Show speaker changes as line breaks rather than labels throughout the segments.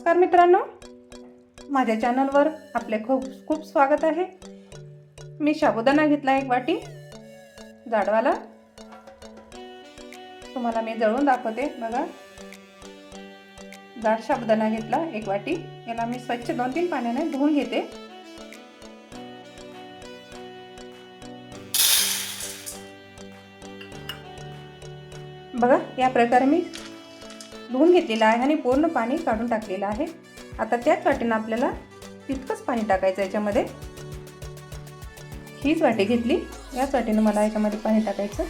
नमस्कार मित्रांनो. माझ्या चॅनलवर आपले खूप खूप स्वागत आहे. मी साबुदाणा घेतला एक वाटी जाडवाला तुम्हाला मी जळून दाखवते बघा. जाड साबुदाणा घेतला एक वाटी. याला मी स्वच्छ दोन तीन पाण्याने धुवून घेते. बघा या प्रकारे मी धुवून घेतलेला आहे आणि पूर्ण पाणी काढून टाकलेलं आहे. आता त्याच वाटेनं आपल्याला तितकंच पाणी टाकायचं याच्यामध्ये. हीच वाटी घेतली. याच वाटेनं मला याच्यामध्ये पाणी टाकायचं.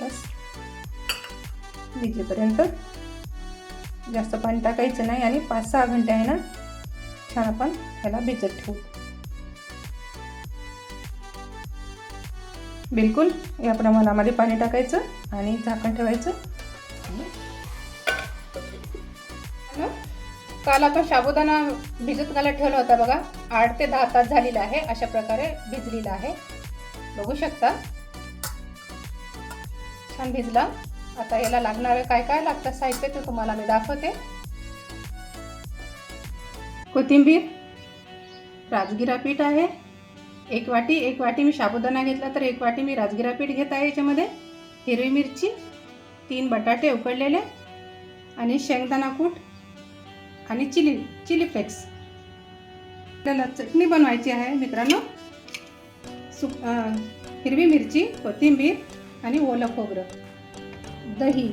बस. विजेपर्यंत जास्त पाणी टाकायचं नाही आणि पाच सहा घंटे आहे ना छान आपण ह्याला भिजत ठेवू. बिलकुल या प्रमाणामध्ये पाणी टाकायचं आणि झाकण ठेवायचं. काल आपण साबुदाणा भिजत घालत ठेवला होता बघा. आठ ते दहा तास झालेला आहे अशा प्रकारे भिजलेला आहे. बघू शकता. छान भिजला. आता याला लागणारं काय काय लागतं साहित्य ते तुम्हाला मी दाखवते. कोथिंबीर राजगिरा पीठ आहे. एक वाटी एक वाटी मी साबुदाणा घेतला तर एक वाटी मी राजगिरा पीठ घेत आहे याच्यामध्ये. हिरवी मिरची तीन बटाटे उकडलेले आणि शेंगदाणा कूट आणि चिली चिली फ्लेक्स. आपल्याला चटणी बनवायची आहे मित्रांनो. सुक हिरवी मिरची कोथिंबीर आणि ओलं खोबरं दही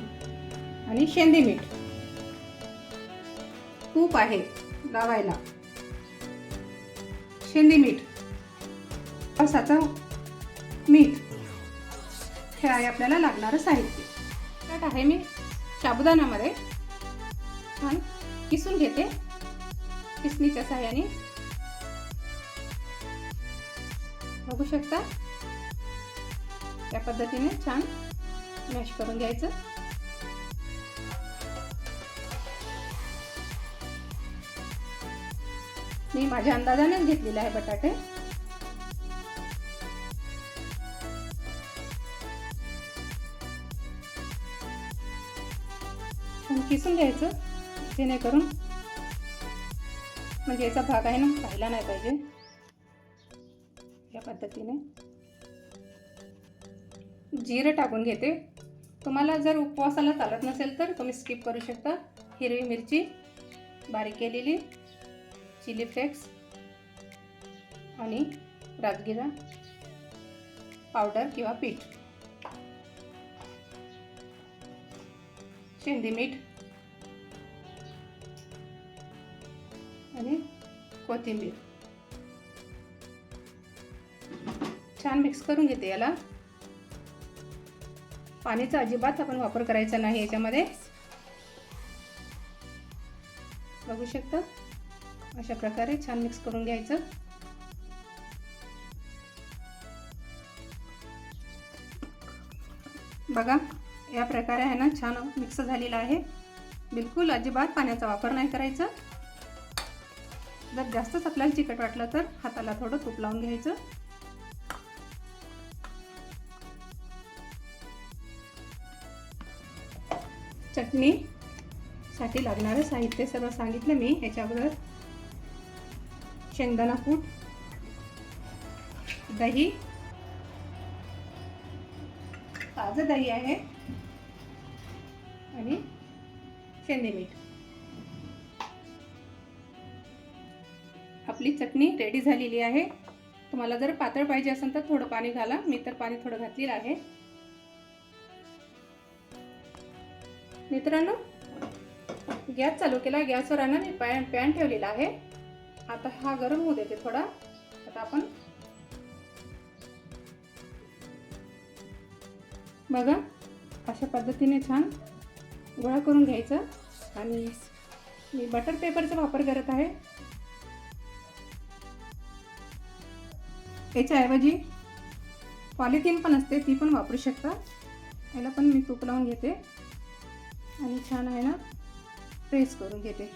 आणि शेंदी मीठ. तूप आहे लावायला. शेंदी मीठ. पावसाचं मीठ. हे आहे आपल्याला लागणारं साहित्य. त्यात आहे मी साबुदाण्यामध्ये छान किसून घेते. किसणीच्या साह्याने. बघू शकता? त्या पद्धतीने छान मॅश करून घ्यायचं. मी माझ्या अंदाजानेच घेतलेले आहे बटाटे. किसून घ्यायचं. जेणेकरून म्हणजे याचा भाग आहे ना राहिला नाही पाहिजे. या पद्धतीने. जिरं टाकून घेते. तुम्हाला जर उपवासाला चालत नसेल तर तुम्ही स्किप करू शकता. हिरवी मिरची बारीक केलेली चिली फ्लेक्स आणि राजगिरा पावडर किंवा पीठ. शेंदी मीठ आणि कोथिंबीर. छान मिक्स करून घेते याला. पाणीचा अजिबात आपण वापर करायचा नाही याच्यामध्ये. बघू शकता? अशा प्रकारे छान मिक्स करून घ्यायचं. बघा या प्रकारे आहे ना छान मिक्स झालेला आहे. बिलकुल अजिबात पाण्याचा वापर नाही करायचा. जर जास्तच आपल्याला चिकट वाटलं तर हाताला थोडं तूप लावून घ्यायचं. चटणी साठी लागणारं साहित्य सर्व सांगितलं मी याच्याबरोबर. शेंगदाणा कूट दही. ताजं दही आहे. आणि शेंदे मीठ. आपली चटणी रेडी झालेली आहे. तुम्हाला जर पातळ पाहिजे असेल तर थोडं पाणी घाला. मी तर पाणी थोडं घातलेलं आहे. मित्रांनो गॅस चालू केला. गॅसवर आणा मी पॅन पॅन ठेवलेला आहे. आता हा गरम होऊ देते थोडा. आता आपण बघा अशा पद्धतीने छान गोळा करून घ्यायचं. आणि मी बटर पेपरचा वापर करत आहे. याच्याऐवजी पॉलिथिन पण असते ती पण वापरू शकता. याला पण मी तूप लावून घेते. आणि छान आहे ना प्रेस करून घेते.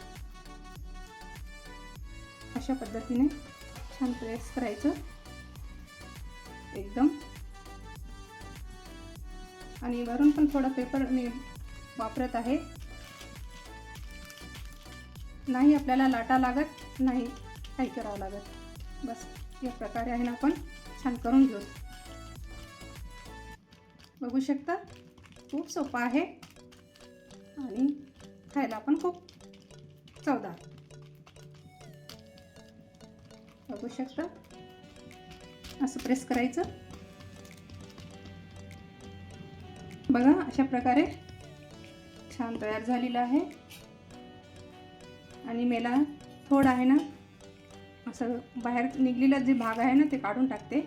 अशा पद्धतीने छान प्रेस करायचं. एकदम. आणि वरून पण थोडा पेपर मी वापरत आहे. नाही आपल्याला लाटा लागत नाही काही करावं लागत. बस. या प्रकारे आहे ना आपण छान करून घेऊ. बघू शकता खूप सोपा आहे. आणि खायला पण खूप चवदार. बघू शकता असं प्रेस करायचं. बघा अशा प्रकारे छान तयार झालेलं आहे. आणि मेला थोडा आहे ना असं बाहेर निघलेला जे भाग आहे ना ते काढून टाकते.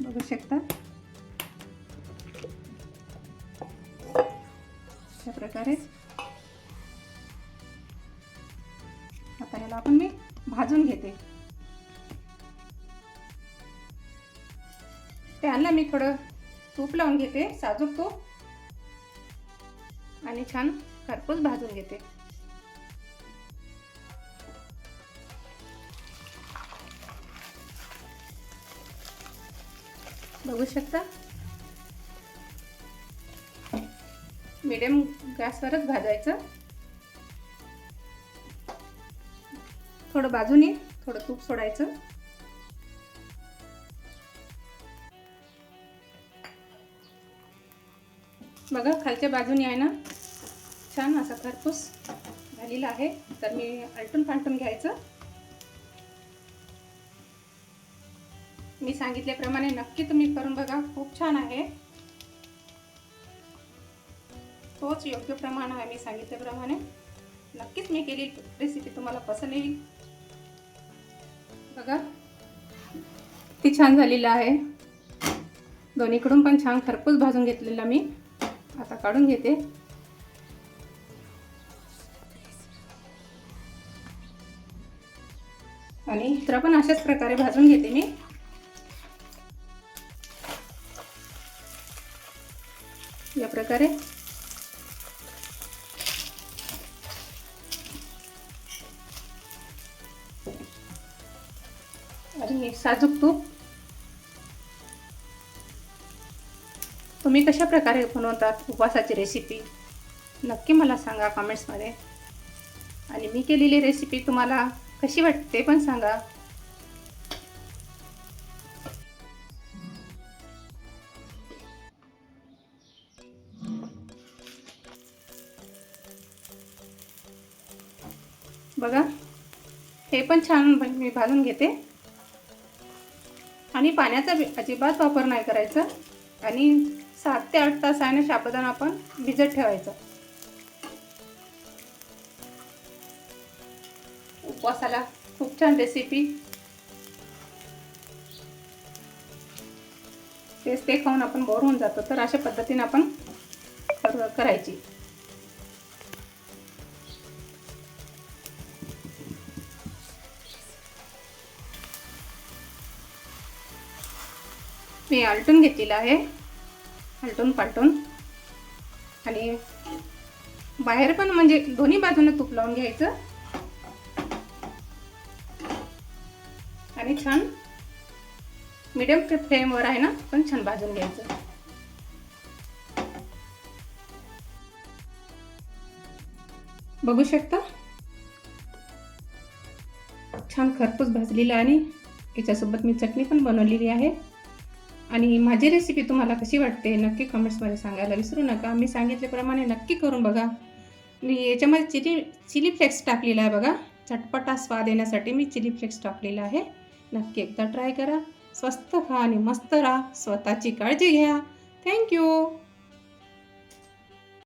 बघू शकता. अशा प्रकारे. आता ह्याला आपण मी भाजून घेते. त्यांना मी थोडं तूप लावून घेते साजूक तूप. आणि छान खरपूस भाजून घेते. बघू शकता? मीडियम गॅसवरच भाजायचं. थोडं बाजूने थोडं तूप सोडायचं. बघा खालच्या बाजूने आहे ना? छान असा खरपूस झालेला आहे. तर मी आलटून पालटून घ्यायचं. मी सांगितल्याप्रमाणे नक्की तुम्ही करून बघा. खूप छान आहे. तोच योग्य प्रमाण आहे मी सांगितल्याप्रमाणे. नक्कीच मी केली रेसिपी तुम्हाला पसंत येईल. बघा. ती छान झालेलं आहे. दोन्हीकडून पण छान खरपूस भाजून घेतलेला मी. आता काढून घेते. आणि इतर पण अशाच प्रकारे भाजून घेते मी. या प्रकारे. आणि साजूक तूप. तुम्ही कशा प्रकारे बनवतात उपवासाची रेसिपी नक्की मला सांगा कमेंट्समध्ये आणि मी केलेली रेसिपी तुम्हाला कशी वाटते ते पण सांगा. बघा हे पण छान मी भाजून घेते. आणि पाण्याचा बी- अजिबात वापर नाही करायचा. आणि सात ते आठ तास आहे साबुदाणा आपण भिजत ठेवायचं. उपवासाला खूप छान रेसिपी तेच ते खाऊन आपण बोर होऊन जातो. तर अशा पद्धतीने आपण करायची. मी आलटून घेतलेलं आहे. आलटून पालटून. आणि बाहेर पण म्हणजे दोन्ही बाजूने तूप लावून घ्यायचं. आणि छान. मीडियम फ्लेमवर आहे ना पण छान भाजून घ्यायचं. बघू शकता? छान खरपूस भाजलेलं आणि याच्यासोबत मी चटणी पण बनवलेली आहे. आणि माझी रेसिपी तुम्हाला कशी वाटते नक्की कमेंट्समध्ये सांगायला विसरू नका. मी सांगितल्याप्रमाणे नक्की करून बघा. मी याच्यामध्ये चिली चिली फ्लेक्स टाकलेला आहे बघा. चटपटा स्वाद येण्यासाठी मी चिली फ्लेक्स टाकलेला आहे. नक्की एकदा ट्राय करा. स्वस्त खा आणि मस्त राहा. स्वतःची काळजी घ्या. थँक्यू